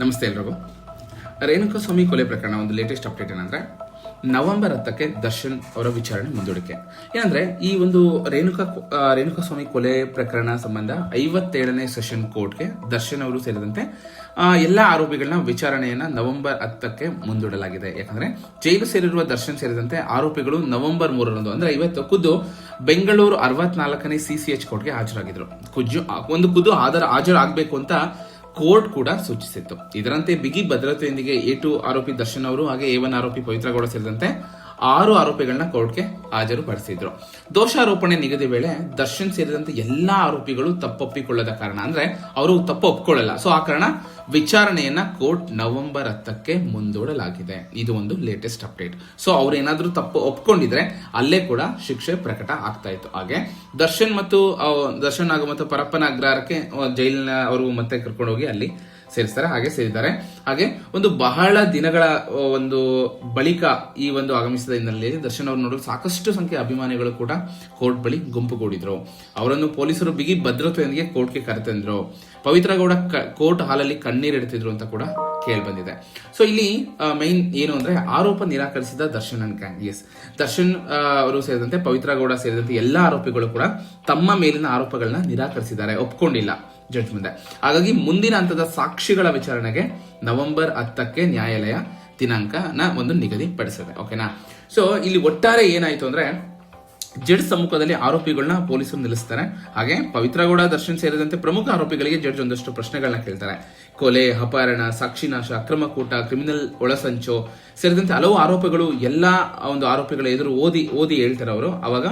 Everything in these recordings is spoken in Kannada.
ನಮಸ್ತೆ ಎಲ್ರಿಗೂ. ರೇಣುಕಾ ಸ್ವಾಮಿ ಕೊಲೆ ಪ್ರಕರಣ ಒಂದು ಲೇಟೆಸ್ಟ್ ಅಪ್ಡೇಟ್ ಏನಂದ್ರೆ, ನವೆಂಬರ್ ಹತ್ತಕ್ಕೆ ದರ್ಶನ್ ಅವರ ವಿಚಾರಣೆ ಮುಂದೂಡಿಕೆ. ಏನಂದ್ರೆ, ಈ ಒಂದು ರೇಣುಕಾ ರೇಣುಕಾ ಸ್ವಾಮಿ ಕೊಲೆ ಪ್ರಕರಣ ಸಂಬಂಧ ಐವತ್ತೇಳನೇ ಸೆಷನ್ ಕೋರ್ಟ್ಗೆ ದರ್ಶನ್ ಅವರು ಸೇರಿದಂತೆ ಎಲ್ಲ ಆರೋಪಿಗಳನ್ನ ವಿಚಾರಣೆಯನ್ನ ನವೆಂಬರ್ ಹತ್ತಕ್ಕೆ ಮುಂದೂಡಲಾಗಿದೆ. ಯಾಕಂದ್ರೆ, ಜೈಲು ಸೇರಿರುವ ದರ್ಶನ್ ಸೇರಿದಂತೆ ಆರೋಪಿಗಳು ನವೆಂಬರ್ ಮೂರರಂದು, ಅಂದ್ರೆ ಇವತ್ತು ಖುದ್ದು ಬೆಂಗಳೂರು ಅರವತ್ನಾಲ್ಕನೇ ಎಚ್ ಕೋರ್ಟ್ಗೆ ಹಾಜರಾಗಿದ್ರು. ಕುಜ್ಜು ಒಂದು ಖುದ್ದು ಆಧಾರ ಹಾಜರಾಗಬೇಕು ಅಂತ ಕೋರ್ಟ್ ಕೂಡ ಸೂಚಿಸಿತ್ತು. ಇದರಂತೆ ಬಿಗಿ ಭದ್ರತೆಯೊಂದಿಗೆ ಎ ಟು ಆರೋಪಿ ದರ್ಶನ್ ಅವರು ಹಾಗೆ ಎ ಒನ್ ಆರೋಪಿ ಪವಿತ್ರಗೌಡ ಸೇರಿದಂತೆ ಆರು ಆರೋಪಿಗಳನ್ನ ಕೋರ್ಟ್ಗೆ ಹಾಜರುಪಡಿಸಿದ್ರು ದೋಷಾರೋಪಣೆ ನಿಗದಿ ವೇಳೆ ದರ್ಶನ್ ಸೇರಿದಂತೆ ಎಲ್ಲಾ ಆರೋಪಿಗಳು ತಪ್ಪೊಪ್ಪಿಕೊಳ್ಳದ ಕಾರಣ, ಅಂದ್ರೆ ಅವರು ತಪ್ಪು ಒಪ್ಕೊಳ್ಳಲ್ಲ ಸೊ ಆ ಕಾರಣ ವಿಚಾರಣೆಯನ್ನ ಕೋರ್ಟ್ ನವೆಂಬರ್ ಹತ್ತಕ್ಕೆ ಮುಂದೂಡಲಾಗಿದೆ. ಇದು ಒಂದು ಲೇಟೆಸ್ಟ್ ಅಪ್ಡೇಟ್ ಸೊ ಅವ್ರು ಏನಾದ್ರೂ ತಪ್ಪು ಒಪ್ಕೊಂಡಿದ್ರೆ ಅಲ್ಲೇ ಕೂಡ ಶಿಕ್ಷೆ ಪ್ರಕಟ ಆಗ್ತಾ ಇತ್ತು. ಹಾಗೆ ದರ್ಶನ್ ಮತ್ತು ದರ್ಶನ್ ಹಾಗೂ ಮತ್ತು ಪರಪ್ಪನ ಅಗ್ರಹಾರಕ್ಕೆ ಜೈಲಿನ ಅವರು ಮತ್ತೆ ಕರ್ಕೊಂಡೋಗಿ ಅಲ್ಲಿ ಸೇರಿಸ್ತಾರೆ, ಹಾಗೆ ಸೇರಿದ್ದಾರೆ. ಹಾಗೆ ಒಂದು ಬಹಳ ದಿನಗಳ ಒಂದು ಬಳಿಕ ಈ ಒಂದು ಆಗಮಿಸಿದ ಹಿನ್ನೆಲೆಯಲ್ಲಿ ದರ್ಶನ್ ಅವರು ನೋಡಲು ಸಾಕಷ್ಟು ಸಂಖ್ಯೆಯ ಅಭಿಮಾನಿಗಳು ಕೂಡ ಕೋರ್ಟ್ ಬಳಿ ಗುಂಪುಗೂಡಿದ್ರು ಅವರನ್ನು ಪೊಲೀಸರು ಬಿಗಿ ಭದ್ರತೆಯೊಂದಿಗೆ ಕೋರ್ಟ್ಗೆ ಕರೆತಂದ್ರು. ಪವಿತ್ರ ಗೌಡ ಕ- ಕೋರ್ಟ್ ಹಾಲಲ್ಲಿ ಕಣ್ಣೀರಿಡ್ತಿದ್ರು ಅಂತ ಕೂಡ ಕೇಳಿ ಬಂದಿದೆ ಸೊ ಇಲ್ಲಿ ಮೈನ್ ಏನು ಅಂದ್ರೆ ಆರೋಪ ನಿರಾಕರಿಸಿದ ದರ್ಶನ್ ಅಂಡ್ ಗ್ಯಾಂಗ್ ಎಸ್ ದರ್ಶನ್ ಅವರು ಸೇರಿದಂತೆ ಪವಿತ್ರ ಗೌಡ ಸೇರಿದಂತೆ ಎಲ್ಲ ಆರೋಪಿಗಳು ಕೂಡ ತಮ್ಮ ಮೇಲಿನ ಆರೋಪಗಳನ್ನ ನಿರಾಕರಿಸಿದ್ದಾರೆ. ಒಪ್ಕೊಂಡಿಲ್ಲ. ಜಡ್ಜ್ ಮುಂದೆ ಹಾಗಾಗಿ ಮುಂದಿನ ಹಂತದ ಸಾಕ್ಷಿಗಳ ವಿಚಾರಣೆಗೆ ನವೆಂಬರ್ ಹತ್ತಕ್ಕೆ ನ್ಯಾಯಾಲಯ ದಿನಾಂಕನ ಒಂದು ನಿಗದಿ ಪಡಿಸಿದೆ ಓಕೆನಾ? ಸೊ ಇಲ್ಲಿ ಒಟ್ಟಾರೆ ಏನಾಯ್ತು ಅಂದ್ರೆ ಜಡ್ಜ್ ಸಮ್ಮುಖದಲ್ಲಿ ಆರೋಪಿಗಳನ್ನ ಪೊಲೀಸರು ನಿಲ್ಲಿಸ್ತಾರೆ. ಹಾಗೆ ಪವಿತ್ರಗೌಡ, ದರ್ಶನ್ ಸೇರಿದಂತೆ ಪ್ರಮುಖ ಆರೋಪಿಗಳಿಗೆ ಜಡ್ಜ್ ಒಂದಷ್ಟು ಪ್ರಶ್ನೆಗಳನ್ನ ಕೇಳ್ತಾರೆ. ಕೊಲೆ, ಅಪಹರಣ ಸಾಕ್ಷಿನಾಶ ಅಕ್ರಮ ಕೂಟ, ಕ್ರಿಮಿನಲ್ ಒಳಸಂಚು ಸೇರಿದಂತೆ ಹಲವು ಆರೋಪಗಳು ಎಲ್ಲಾ ಒಂದು ಆರೋಪಿಗಳ ಎದುರು ಓದಿ ಓದಿ ಹೇಳ್ತಾರೆ ಅವರು. ಅವಾಗ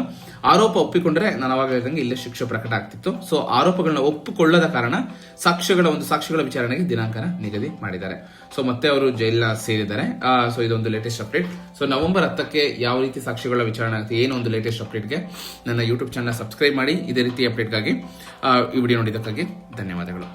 ಆರೋಪ ಒಪ್ಪಿಕೊಂಡ್ರೆ ನಾನು ಅವಾಗ ಹೇಳಿದಂಗೆ ಇಲ್ಲೇ ಶಿಕ್ಷೆ ಪ್ರಕಟ ಆಗ್ತಿತ್ತು. ಸೊ ಆರೋಪಗಳನ್ನ ಒಪ್ಪಿಕೊಳ್ಳದ ಕಾರಣ ಸಾಕ್ಷ್ಯಗಳ ಒಂದು ಸಾಕ್ಷಿಗಳ ವಿಚಾರಣೆಗೆ ದಿನಾಂಕನ ನಿಗದಿ ಮಾಡಿದ್ದಾರೆ. ಸೊ ಮತ್ತೆ ಅವರು ಜೈಲಿನ ಸೇರಿದ್ದಾರೆ. ಸೊ ಇದೊಂದು ಲೇಟೆಸ್ಟ್ ಅಪ್ಡೇಟ್ ಸೊ ನವೆಂಬರ್ ಹತ್ತಕ್ಕೆ ಯಾವ ರೀತಿ ಸಾಕ್ಷಿಗಳ ವಿಚಾರಣೆ ಆಗುತ್ತೆ, ಏನು ಒಂದು ಲೇಟೆಸ್ಟ್ ಅಪ್ಡೇಟ್ಗೆ ನನ್ನ ಯೂಟ್ಯೂಬ್ ಚಾನಲ್ ಸಬ್ಸ್ಕ್ರೈಬ್ ಮಾಡಿ, ಇದೇ ರೀತಿ ಅಪ್ಡೇಟ್ಗಾಗಿ ಈ ವಿಡಿಯೋ ನೋಡಿದ್ದಕ್ಕಾಗಿ ಧನ್ಯವಾದಗಳು.